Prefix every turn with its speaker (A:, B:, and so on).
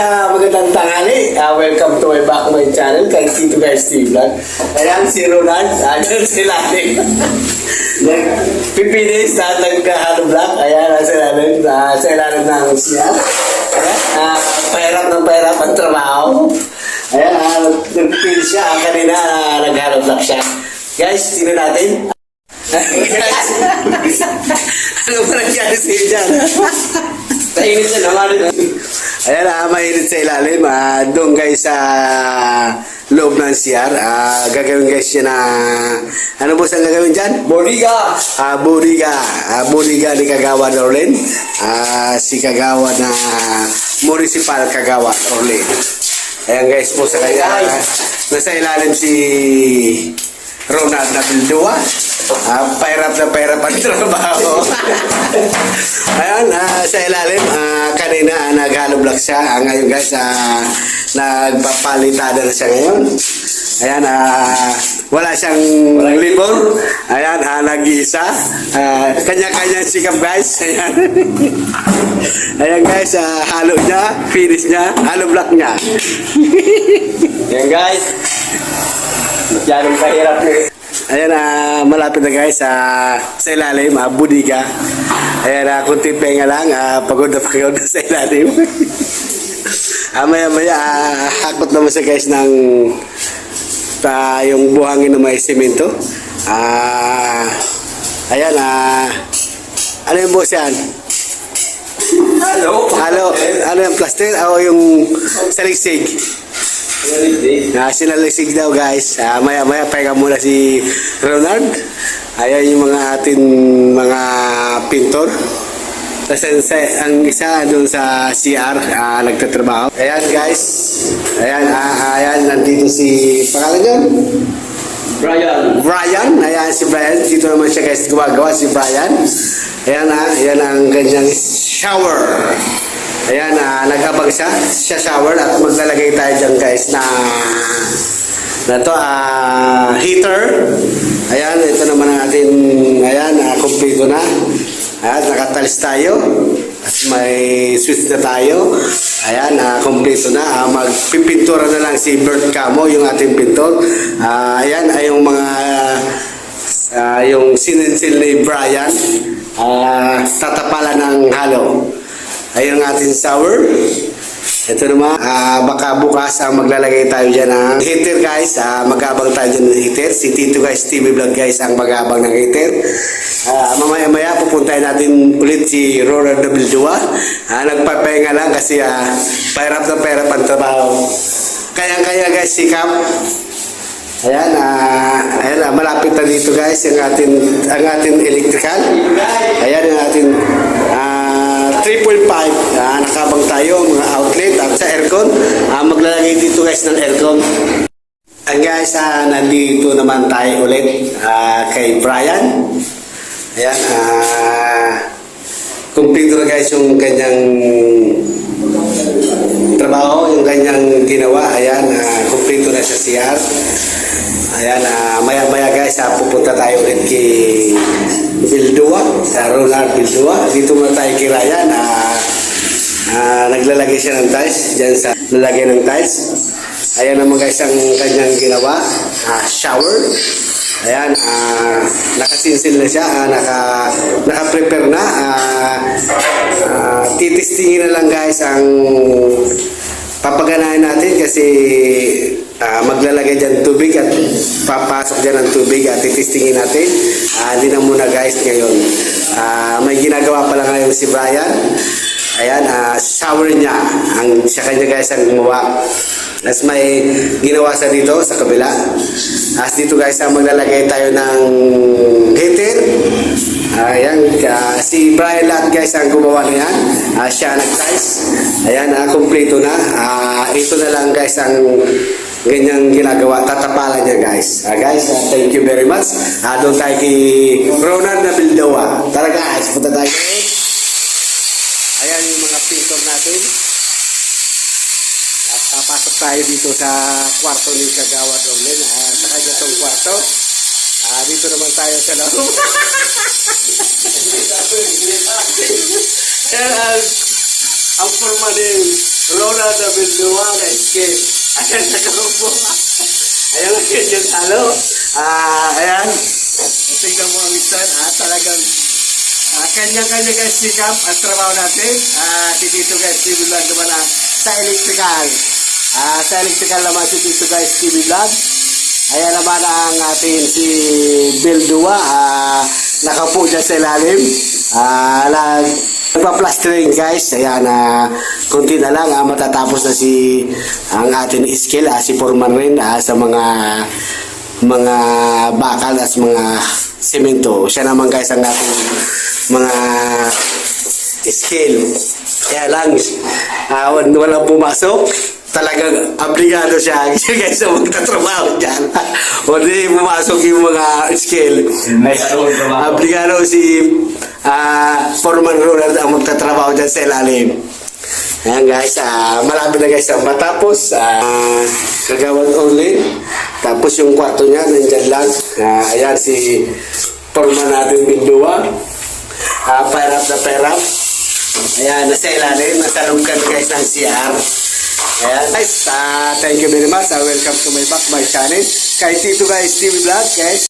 A: Ah, magandang tanghali. Ah, welcome to my back my channel kay Tito Guys TV Vlog. Ayan si Ronald. Ayan si Lani. Pipinis na nagkahalo vlog. Ayan, nasa ilalim. Ah, sa ilalim ng siya. Ayan, ah, pahirap ng pahirap ang trabaho. Ayan, ah, nagpipinis siya. Ah, kanina ah, naghalo vlog siya. Guys, tingnan natin. Guys, ano ba nangyari sa inyo dyan? Tahimik na naman. Ayan, ah, mainit sa ilalim. Ah, doon guys sa loob ng CR. Ah, gagawin guys yan na... ano po saan gagawin dyan?
B: Boriga!
A: Ah, Buriga. Ah, Buriga ni Kagawa Orlen. Ah, si Kagawa na Municipal Kagawa Orlen. Ayan guys po sa kanya. Nasa ilalim si Ronald Nabildua. Ah, pairap na pairap ang trabaho. Ayan, ah, sa ilalim, ah, kanina ah, nag-halo siya. Ah, ngayon guys, ah, nagpapalitada na siya ngayon. Ayan, ah, wala siyang libor. Ayan, ah, nag-iisa. Ah, kanya-kanya sikap guys. Ayan. Ayan guys, ah, halo niya, finish niya, halo block niya.
B: Yan guys. Masyadong kahirap eh.
A: Ayan, ah, malapit na guys sa sa ilalim, ah, budiga. Ayan, ah, kunti penga lang, ah, pagod na pagod na sa ilalim. ah, maya maya, ah, hakot naman siya guys ng ah, yung buhangin na may semento. Ah, ayan, ah, ano yung buhos yan?
B: Hello!
A: Ano, ano yung plaster? O yung saligsig? Ah, sinalisig daw guys. Ah, maya maya pahinga muna si Ronald. Ayan yung mga atin mga pintor. Tapos ang, sa- ang isa doon sa CR ah, nagtatrabaho. Ayan guys. Ayan, ah, ayan nandito si pangalan niyo?
B: Brian!
A: Brian. Ayan si Brian. Dito naman siya guys gumagawa si Brian. Ayan ah, ayan ang kanyang shower. Ayan, ah, nag-abag siya, shower at maglalagay tayo dyan guys na na to ah, heater. Ayan, ito naman ang ating ayan, kumpleto na. Ayan, nakatalis tayo. At may switch na tayo. Ayan, kumpleto na. Ah, magpipintura na lang si Bert Camo, yung ating pintor. Ah, ayan ay yung mga ah, yung sinensil ni Brian. Ah, tatapalan ng halo. Ayun ang ating sour. Ito naman, ah, baka bukas ang maglalagay tayo dyan ng heater guys. Ah, mag-abang tayo dyan ng heater. Si Tito guys, TV Vlog guys ang mag-abang ng heater. Ah, mamaya-maya pupuntahin natin ulit si Ronald Nabildua. Ah, nagpapahinga lang kasi ah, pairap na pairap ang trabaho. Kaya-kaya guys, sikap. Ayan, ah, ayan, ah, malapit na dito guys ang ating, ang ating electrical. Ayan ang ating ah, 3.5 nakabang tayo mga outlet at sa aircon. Ah, maglalagay dito guys ng aircon. Ang guys, ah, nandito naman tayo ulit ah, kay Brian. Ayan, ah, kumpleto na guys yung kanyang trabaho, yung kanyang ginawa. Ayan, ah, kumpleto na sa CR. Ayan, ah, maya-maya guys, ah, pupunta tayo ulit kay Bildua, sa Ronald Bildua. Dito muna tayo kay Ryan. Ah, ah, naglalagay siya ng tiles, dyan sa lalagay ng tiles. Ayan naman guys ang kanyang ginawa, ah, shower. Ayan, ah, nakasinsil na siya, ah, naka, naka-prepare na. Ah, ah, titistingin na lang guys ang papaganahin natin kasi ah, maglalagay dyan tubig at papasok dyan ng tubig at titistingin natin. Hindi na muna guys ngayon. Ah, may ginagawa pala ngayon si Brian. Ayan, ah, shower niya. Ang, siya kanya guys ang gumawa. As may ginawa sa dito, sa kabila. As dito guys, ah, maglalagay tayo ng heater. Ayan, ah, si Brian Lat guys ang gumawa na yan. Ah, siya nag-tiles. Ayan, ah, kompleto na. Ah, ito na lang guys ang ganyang ginagawa. Tatapalan niya guys. Ah, guys, ah, thank you very much. Ah, doon tayo kay Ronald na Bildawa. Tara guys, punta tayo. Ayan yung mga pintor natin. At papasok tayo dito sa kwarto ni Kagawa Rolen. Ah, sa kanya itong kwarto. Ah, dito naman tayo sa loob. Ayan, ah, ang forma ni Ronald Abildua na escape. Ayan, nakaupo. Ayan ang kanyang halo. Ah, ayan. Tingnan mo ang isan. Ah, talagang ah, kanya-kanya guys sikap at trabaho natin. Ah, si Tito guys, TV Vlog naman ah, sa electrical. Ah, sa electrical naman si Tito guys, TV Vlog. Ayan naman ang ating si Bill Dua. Ah, nakapo dyan sa ilalim. Ah, nag, nagpa-plastering guys. Ayan, ah, kunti na lang. Ah, matatapos na si ang ating skill. Ah, si Foreman rin ah, sa mga mga bakal at mga semento. Siya naman guys ang ating mga skill. Kaya lang, ah, walang pumasok talagang obligado siya guys sa magtatrabaho dyan. o di pumasok yung mga skill. Obligado si ah Foreman Ronald ang magtatrabaho dyan sa ilalim. Ayan guys, ah malapit na guys ang matapos. Ah kagawad ulit. Tapos yung kwarto niya, nandyan lang. Ah, ayan si Foreman natin Bindua. Ah, pair up na pair up. Ayan, nasa ilalim, nasa loob kami guys ng CR. Ayan, guys, ah, thank you very much. Ah, welcome to my back, my channel. Kay Tito guys, TV Vlog, guys.